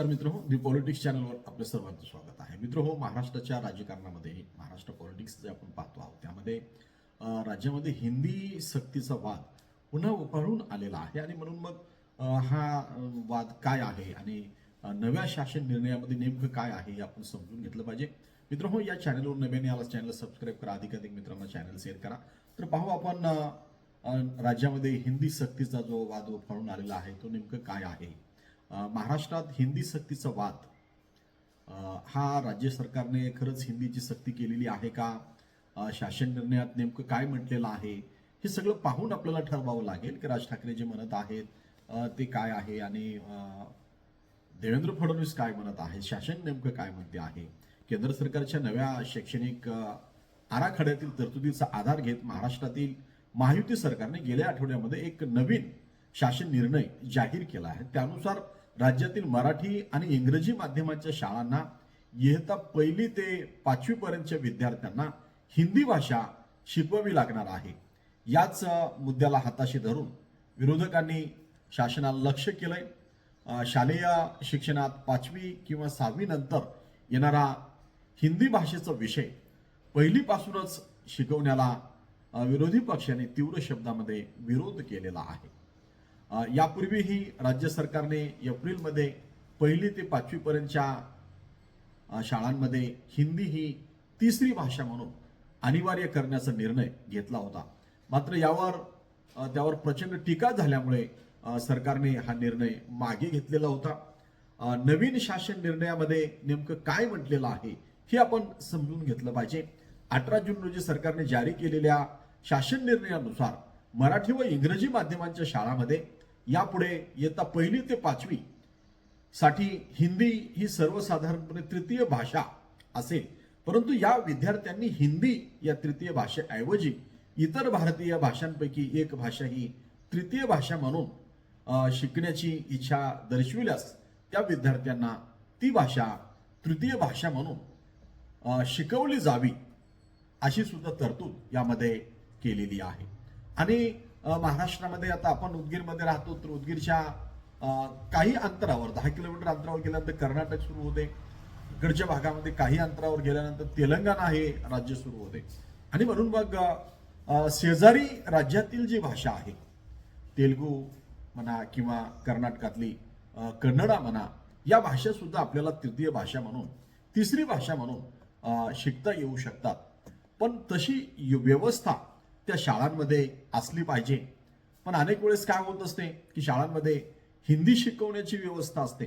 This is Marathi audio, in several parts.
नमस्कार मित्र हो दी पॉलिटिक्स चॅनलवर आपलं सर्वांचं स्वागत आहे. मित्र हो महाराष्ट्राच्या राजकारणामध्ये महाराष्ट्र पॉलिटिक्स जे आपण पाहतो आहोत त्यामध्ये राज्यामध्ये हिंदी सक्तीचा वाद पुन्हा उफाळून आलेला आहे. आणि म्हणून मग हा वाद काय आहे आणि नव्या शासन निर्णयामध्ये नेमकं काय आहे हे आपण समजून घेतलं पाहिजे. मित्र हो या चॅनलवर नव्याने आला चॅनल सबस्क्राईब करा अधिकाधिक मित्रांना चॅनल शेअर करा. तर पाहू आपण राज्यामध्ये हिंदी सक्तीचा जो वाद उफाळून आलेला आहे तो नेमकं काय आहे? महाराष्ट्रात हिंदी सक्तीचा वाद. हा राज्य सरकारने खरंच हिंदीची सक्ती केलेली आहे का? शासन निर्णयात नेमकं काय म्हटलेलं आहे? हे सगळं पाहून आपल्याला ठरवावं लागेल की राज ठाकरे जे म्हणत आहेत ते काय आहे आणि देवेंद्र फडणवीस काय म्हणत आहे शासन नेमकं काय म्हणते आहे? केंद्र सरकारच्या नव्या शैक्षणिक आराखड्यातील तरतुदीचा आधार घेत महाराष्ट्रातील महायुती सरकारने गेल्या आठवड्यामध्ये एक नवीन शासन निर्णय जाहीर केला आहे. त्यानुसार राज्यातील मराठी आणि इंग्रजी माध्यमांच्या शाळांना इयत्ता पहिली ते पाचवीपर्यंतच्या विद्यार्थ्यांना हिंदी भाषा शिकवावी लागणार आहे. याच मुद्द्याला हाताशी धरून विरोधकांनी शासनाला लक्ष केलंय. शालेय शिक्षणात पाचवी किंवा सहावी नंतर येणारा हिंदी भाषेचा विषय पहिलीपासूनच शिकवण्याला विरोधी पक्षाने तीव्र शब्दामध्ये विरोध केलेला आहे. यापूर्वीही राज्य सरकारने एप्रिलमध्ये पहिली ते पाचवीपर्यंतच्या शाळांमध्ये हिंदी ही तिसरी भाषा म्हणून अनिवार्य करण्याचा निर्णय घेतला होता. मात्र यावर त्यावर प्रचंड टीका झाल्यामुळे सरकारने हा निर्णय मागे घेतलेला होता. नवीन शासन निर्णयामध्ये नेमकं काय म्हटलेलं आहे हे आपण समजून घेतलं पाहिजे. अठरा जून रोजी सरकारने जारी केलेल्या शासन निर्णयानुसार मराठी व इंग्रजी माध्यमांच्या शाळामध्ये यापुढे इयत्ता पहिली ते पाचवी साठी हिंदी ही सर्वसाधारणपणे तृतीय भाषा असेल. परंतु या विद्यार्थ्यांनी हिंदी या तृतीय भाषेऐवजी इतर भारतीय भाषांपैकी एक भाषा ही तृतीय भाषा म्हणून शिकण्याची इच्छा दर्शविल्यास त्या विद्यार्थ्यांना ती भाषा तृतीय भाषा म्हणून शिकवली जावी अशी सुद्धा तरतूद यामध्ये केलेली आहे. आणि महाराष्ट्रामध्ये आता आपण उदगीरमध्ये राहतो तर उदगीरच्या काही अंतरावर दहा किलोमीटर अंतरावर गेल्यानंतर कर्नाटक सुरू होते. इकडच्या भागामध्ये काही अंतरावर गेल्यानंतर तेलंगणा हे राज्य सुरू होते. आणि म्हणून मग शेजारी राज्यातील जी भाषा आहे तेलगू म्हणा किंवा कर्नाटकातली कन्नडा म्हणा या भाषा सुद्धा आपल्याला तृतीय भाषा म्हणून तिसरी भाषा म्हणून शिकता येऊ शकतात. पण तशी व्यवस्था त्या शाळांमध्ये असली पाहिजे. पण अनेक वेळेस काय होत असते की शाळांमध्ये हिंदी शिकवण्याची व्यवस्था असते.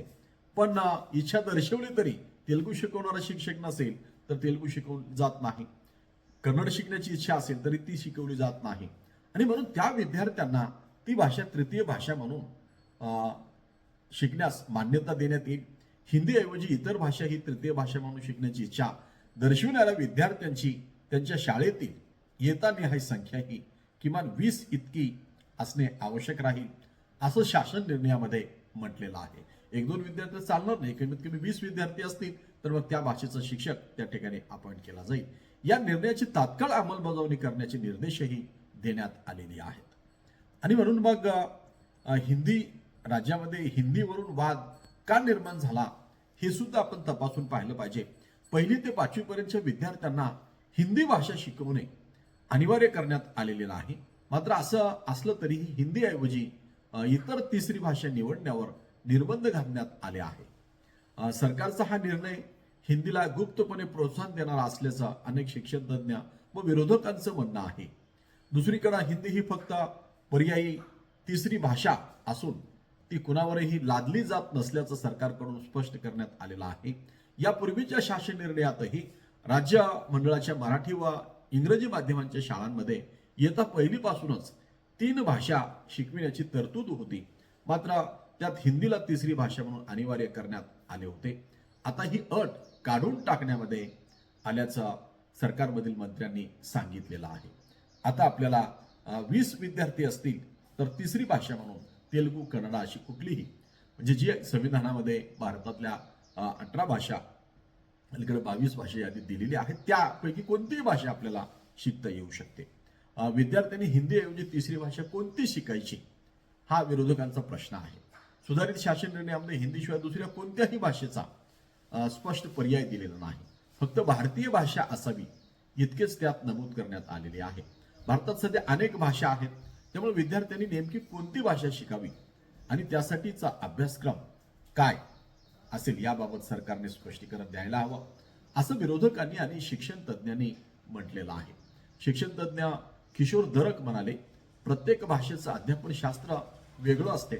पण इच्छा दर्शवली तरी तेलगू शिकवणारा शिक्षक नसेल तर तेलगू शिकवली जात नाही. कन्नड शिकण्याची इच्छा असेल तरी ती शिकवली जात नाही. आणि म्हणून त्या विद्यार्थ्यांना ती भाषा तृतीय भाषा म्हणून शिकण्यास मान्यता देण्यात येईल. हिंदीऐवजी इतर भाषा ही तृतीय भाषा म्हणून शिकण्याची इच्छा दर्शविणाऱ्या विद्यार्थ्यांची त्यांच्या शाळेतील येतानिहाय संख्या ही किमान वीस इतकी असणे आवश्यक राहील असं शासन निर्णयामध्ये म्हटलेलं आहे. एक दोन विद्यार्थी चालणार नाही कमीत कमी वीस विद्यार्थी असतील तर मग त्या भाषेचा शिक्षक त्या ठिकाणी अपॉइंट केला जाईल. या निर्णयाची तात्काळ अंमलबजावणी करण्याचे निर्देशही देण्यात आलेले आहेत. आणि म्हणून मग हिंदी राज्यामध्ये हिंदीवरून वाद का निर्माण झाला हे सुद्धा आपण तपासून पाहिलं पाहिजे. पहिली ते पाचवीपर्यंतच्या विद्यार्थ्यांना हिंदी भाषा शिकवणे अनिवार्य करण्यात आलेले आहे मात्र असं असलं तरीही हिंदीऐवजी इतर तिसरी भाषा निवडण्यावर निर्बंध घालण्यात आले आहे. सरकारचा हा निर्णय हिंदीला गुप्तपणे प्रोत्साहन देणारा असल्याचं अनेक शिक्षण तज्ज्ञ व विरोधकांचं म्हणणं आहे. दुसरीकडे हिंदी ही फक्त पर्यायी तिसरी भाषा असून ती कुणावरही लादली जात नसल्याचं सरकारकडून स्पष्ट करण्यात आलेलं आहे. यापूर्वीच्या शासन निर्णयातही राज्य मंडळाच्या मराठी व इंग्रजी माध्यमांच्या शाळांमध्ये इयत्ता पहिलीपासूनच तीन भाषा शिकविण्याची तरतूद होती. मात्र त्यात हिंदीला तिसरी भाषा म्हणून अनिवार्य करण्यात आले होते. आता ही अट काढून टाकण्यामध्ये आल्याचं सरकारमधील मंत्र्यांनी सांगितलेलं आहे. आता आपल्याला वीस विद्यार्थी असतील तर तिसरी भाषा म्हणून तेलुगू कन्नडा अशी कुठलीही म्हणजे जी संविधानामध्ये भारतातल्या अठरा भाषा अलीकडे बावीस भाषा यादीत दिलेली आहेत. त्यापैकी कोणतीही भाषा आपल्याला शिकता येऊ शकते. विद्यार्थ्यांनी हिंदीऐवजी तिसरी भाषा कोणती शिकायची? हा विरोधकांचा प्रश्न आहे. सुधारित शासन निर्णयामध्ये हिंदीशिवाय दुसऱ्या कोणत्याही भाषेचा स्पष्ट पर्याय दिलेला नाही. फक्त भारतीय भाषा असावी इतकेच त्यात नमूद करण्यात आलेले आहे. भारतात सध्या अनेक भाषा आहेत. त्यामुळे विद्यार्थ्यांनी नेमकी कोणती भाषा शिकावी आणि त्यासाठीचा अभ्यासक्रम काय? असेल याबाबत सरकारने स्पष्टीकरण द्यायला हवं. असं विरोधकांनी आणि शिक्षण तज्ज्ञांनी म्हटलेलं आहे. शिक्षण तज्ज्ञ किशोर दरक म्हणाले प्रत्येक भाषेचं अध्यापन शास्त्र वेगळं असते.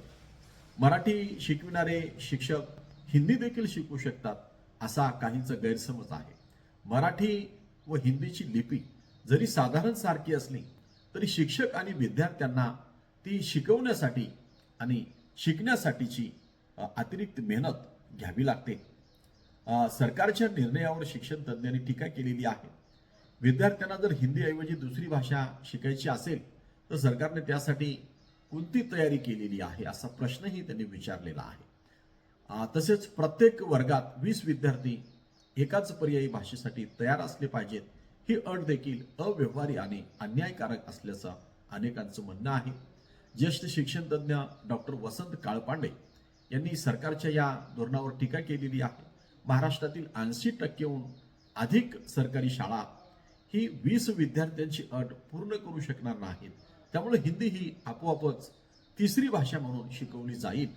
मराठी शिकविणारे शिक्षक हिंदी देखील शिकू शकतात असा काहींचा गैरसमज आहे. मराठी व हिंदीची लिपी जरी साधारण सारखी असली तरी शिक्षक आणि विद्यार्थ्यांना ती शिकवण्यासाठी आणि शिकण्यासाठीची अतिरिक्त मेहनत घ्यावी लागते. सरकारच्या निर्णयावर शिक्षण तज्ज्ञांनी टीका केलेली आहे. विद्यार्थ्यांना जर हिंदीऐवजी दुसरी भाषा शिकायची असेल तर सरकारने त्यासाठी कोणती तयारी केलेली आहे असा प्रश्नही त्यांनी विचारलेला आहे. तसेच प्रत्येक वर्गात वीस विद्यार्थी एकाच पर्यायी भाषेसाठी तयार असले पाहिजेत ही अट देखील अव्यवहारी आणि अन्यायकारक असल्याचं अनेकांचं म्हणणं आहे. ज्येष्ठ शिक्षणतज्ञ डॉक्टर वसंत काळपांडे यांनी सरकारच्या या धोरणावर टीका केलेली आहे. महाराष्ट्रातील ऐंशी टक्केहून अधिक सरकारी शाळा ही वीस विद्यार्थ्यांची अट पूर्ण करू शकणार नाहीत. त्यामुळे हिंदी ही आपोआपच तिसरी भाषा म्हणून शिकवली जाईल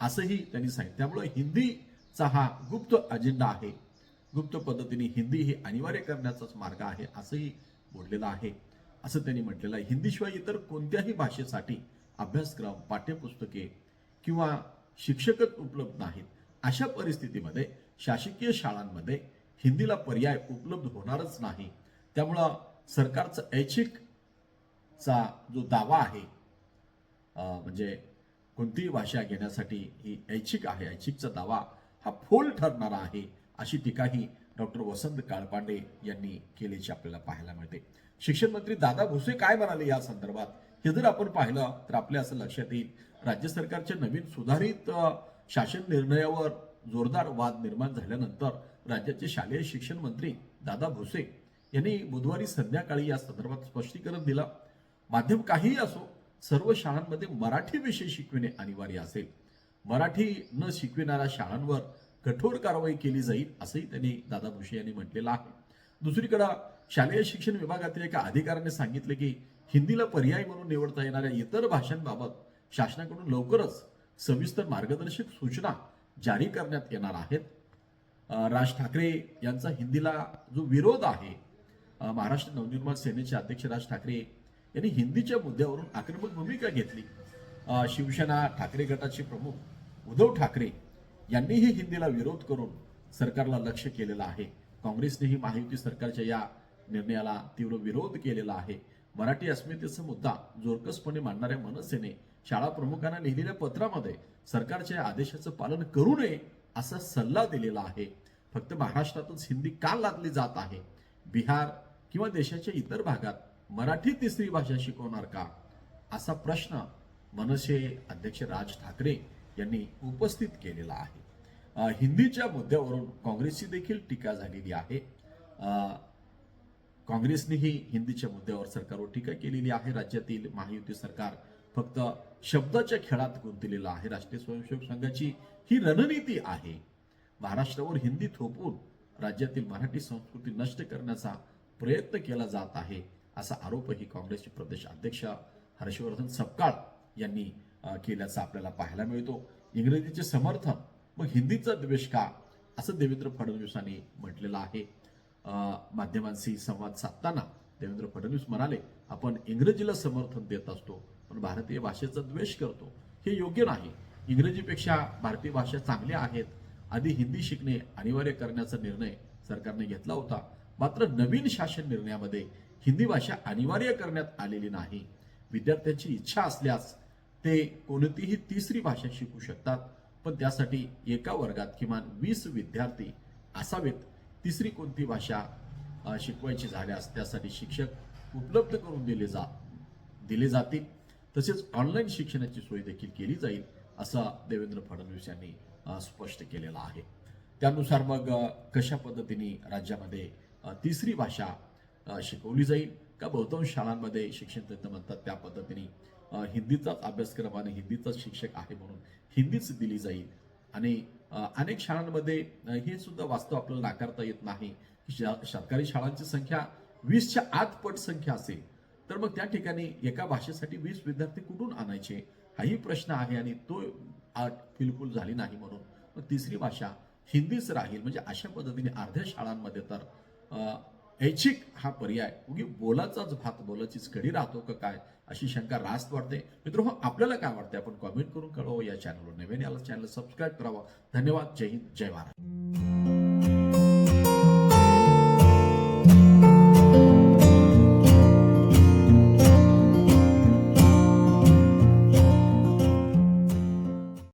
असंही त्यांनी सांगितलं. त्यामुळे हिंदीचा हा गुप्त अजेंडा आहे. गुप्त पद्धतीने हिंदी ही अनिवार्य करण्याचाच मार्ग आहे असंही बोललेलं आहे. असं त्यांनी म्हटलेलं आहे. हिंदीशिवाय इतर कोणत्याही भाषेसाठी अभ्यासक्रम पाठ्यपुस्तके किंवा शिक्षकच उपलब्ध नाहीत. अशा परिस्थितीमध्ये शासकीय शाळांमध्ये हिंदीला पर्याय उपलब्ध होणारच नाही. त्यामुळं सरकारचं ऐच्छिकचा जो दावा आहे अं, म्हणजे कोणतीही भाषा घेण्यासाठी ही ऐच्छिक आहे ऐच्छिकचा दावा हा फोल ठरणारा आहे अशी टीकाही डॉक्टर वसंत काळपांडे यांनी केल्याची आपल्याला पाहायला मिळते. शिक्षण मंत्री दादा भुसे काय म्हणाले या संदर्भात? हे जर आपण पाहिलं तर आपल्या असं लक्षात येईल राज्य सरकारच्या नवीन सुधारित शासन निर्णयावर जोरदार वाद निर्माण झाल्यानंतर राज्याचे शालेय शिक्षण मंत्री दादा भुसे यांनी बुधवारी संध्याकाळी या संदर्भात स्पष्टीकरण दिलं. माध्यम काहीही असो सर्व शाळांमध्ये मराठी विषय शिकविणे अनिवार्य असेल. मराठी न शिकविणाऱ्या शाळांवर कठोर कारवाई केली जाईल असंही त्यांनी दादा भुसे यांनी म्हटलेलं आहे. दुसरीकडं शालेय शिक्षण विभागातील एका अधिकाऱ्याने सांगितले की हिंदीला पर्याय म्हणून निवडता येणाऱ्या इतर भाषांबाबत शासनाकडून लवकरच सविस्तर मार्गदर्शक सूचना जारी करण्यात येणार आहेत. राज ठाकरे यांचा हिंदीला जो विरोध आहे महाराष्ट्र नवनिर्माण सेनेचे अध्यक्ष राज ठाकरे यांनी हिंदीच्या मुद्द्यावरून आक्रमक भूमिका घेतली. शिवसेना ठाकरे गटाचे प्रमुख उद्धव ठाकरे यांनीही हिंदीला विरोध करून सरकारला लक्ष केलेलं आहे. काँग्रेसनेही महायुती सरकारच्या या निर्णयाला तीव्र विरोध केलेला आहे. मराठी अस्मितेचा मुद्दा जोरकसपणे मांडणाऱ्या मनसेने शाळा प्रमुखांना लिहिलेल्या पत्रामध्ये सरकारच्या या आदेशाचं पालन करू नये असा सल्ला दिलेला आहे. फक्त महाराष्ट्रातच हिंदी का लादली जात आहे? बिहार किंवा देशाच्या इतर भागात मराठी तिसरी भाषा शिकवणार का? असा प्रश्न मनसे अध्यक्ष राज ठाकरे यांनी उपस्थित केलेला आहे. हिंदीच्या मुद्द्यावरून काँग्रेसची देखील टीका झालेली आहे. काँग्रेसनेही हिंदीच्या मुद्द्यावर सरकारवर टीका केलेली आहे. राज्यातील महायुती सरकार फक्त शब्दाच्या खेळात गुंतलेलं आहे. राष्ट्रीय स्वयंसेवक संघाची ही रणनीती आहे. महाराष्ट्रावर हिंदी थोपवून राज्यातील मराठी संस्कृती नष्ट करण्याचा प्रयत्न केला जात आहे असा आरोपही काँग्रेसचे प्रदेश अध्यक्ष हर्षवर्धन सपकाळ यांनी केल्याचा आपल्याला पाहायला मिळतो. इंग्रजीचे समर्थन मग हिंदीचा द्वेष का? असं देवेंद्र फडणवीसांनी म्हटलेलं आहे. माध्यमांशी संवाद साधताना देवेंद्र फडणवीस म्हणाले आपण इंग्रजीला समर्थन देत असतो पण भारतीय भाषेचा द्वेष करतो. हे योग्य नाही. इंग्रजीपेक्षा भारतीय भाषा चांगल्या आहेत. आधी हिंदी शिकणे अनिवार्य करण्याचा निर्णय सरकारने घेतला होता. मात्र नवीन शासन निर्णयामध्ये हिंदी भाषा अनिवार्य करण्यात आलेली नाही. विद्यार्थ्यांची इच्छा असल्यास ते कोणतीही तिसरी भाषा शिकू शकतात. पण त्यासाठी एका वर्गात किमान वीस विद्यार्थी असावेत तिसरी कोणती भाषा शिकवायची झाल्यास त्यासाठी शिक्षक उपलब्ध करून दिले जा दिले जातील. तसेच ऑनलाईन शिक्षणाची सोय देखील केली जाईल असं देवेंद्र फडणवीस यांनी स्पष्ट केलेलं आहे. त्यानुसार मग कशा पद्धतीने राज्यामध्ये तिसरी भाषा शिकवली जाईल? का बहुतांश शाळांमध्ये शिक्षण तज्ज्ञ म्हणतात त्या पद्धतीने हिंदीचाच अभ्यासक्रम आणि हिंदीचाच शिक्षक आहे म्हणून हिंदीच दिली जाईल आणि अनेक शाळांमध्ये हे सुद्धा वास्तव आपल्याला नाकारता येत नाही की सरकारी शाळांची संख्या वीसच्या आत पट संख्या असेल तर मग त्या ठिकाणी एका भाषेसाठी वीस विद्यार्थी कुठून आणायचे? हाही प्रश्न आहे आणि तो आर्ट फिलफुल झाली नाही म्हणून. मग तिसरी भाषा हिंदीच राहील म्हणजे अशा पद्धतीने अर्ध्या शाळांमध्ये तर ऐच्छिक हा पर्याय. उगी बोलाचाच भात बोलाचीच कडी राहतो का काय? अशी शंका रास्त वाटते. मित्र आपल्याला काय वाटते आपण कॉमेंट करून कळवा. या चॅनलवर नवीन याला चॅनल सबस्क्राईब करावा. धन्यवाद. जय हिंद. जय महाराज